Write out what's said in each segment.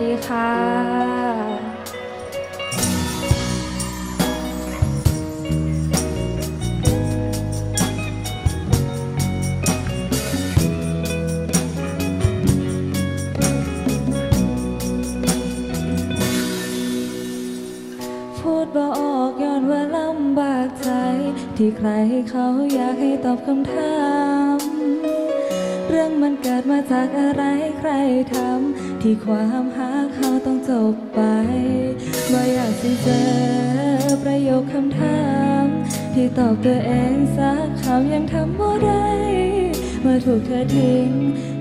ดีค่ะบอกย้อนว่าลำบากใจ ที่ใครเขาอยากให้ตอบคำถาม เรื่องมันเกิดมาจากอะไรใครทำที่ความหา ต้องจบไปบ่อยากสิเจอประโยคคำถาม ที่ตอบตัวเองสักคำยังทำบ่ได้เมื่อถูกเธอทิ้ง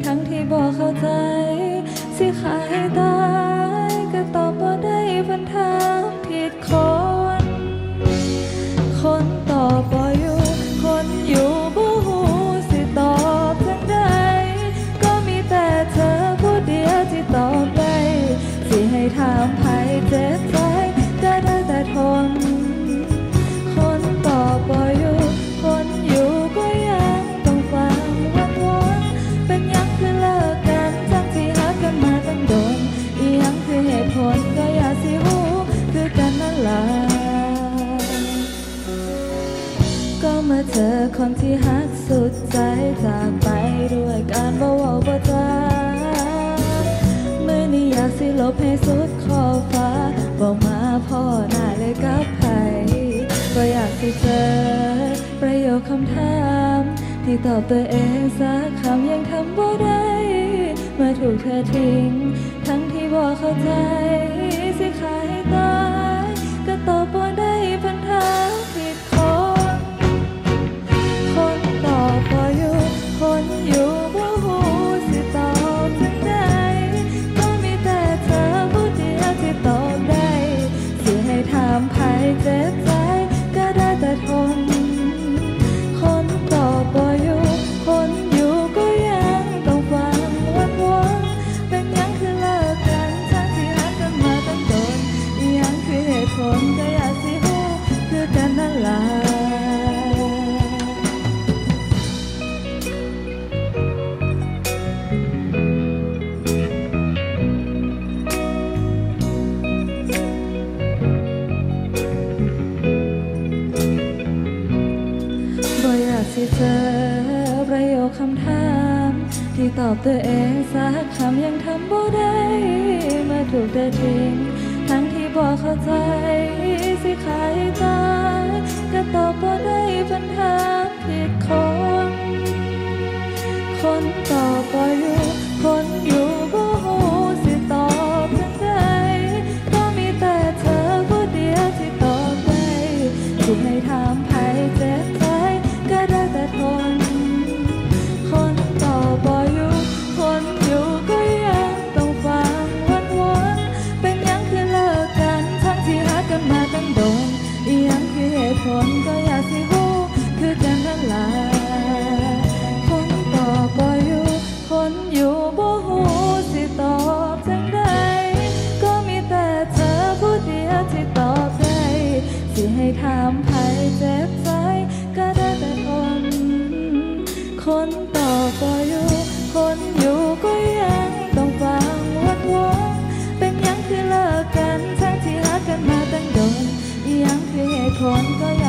ทั้งที่บอกเข้าใจ สิขายตายก็ตอบบ่ เจ็บใจก็ได้แต่ทน คนตอบบ่อยู่ คนอยู่ก็ยังต้องฟังวันวนเป็นยังคือเลิกกันทั้งที่หากันมาตั้งโดน อียังคือเหตุผลก็อย่าสิหูคือกันนั่นล่ะก็เมื่อเจอคนที่ฮักสุดใจจากไปด้วยการบ่เว้าบ่จามื่อนี้อยากสิลบให้สุ ยวคำถามที่ตอบตัวเองสักคำยังทำบ่ได้เมื่อถูกเธอทิ้ง ทั้งที่บอกเข้าใจสิขายตาย ก็ตอบบ่ได้พันทาง ที่ตอบตัวเองสักคำยังทำบ่ได้มาถูกเธอทิ้งทั้งที่บอกเข้าใจสิขายตายก็ตอบบ่ได้ปัญหาผิดคน คนตอบบ่อยู่คนอยู่ คนต่อก็อยู่คนอยู่ก็ยังต้องฟังวัดวงเป็นยังคือเลิกกันทั้งที่รักกันมาตั้งโดนยังคือเหตุผลก็ยัง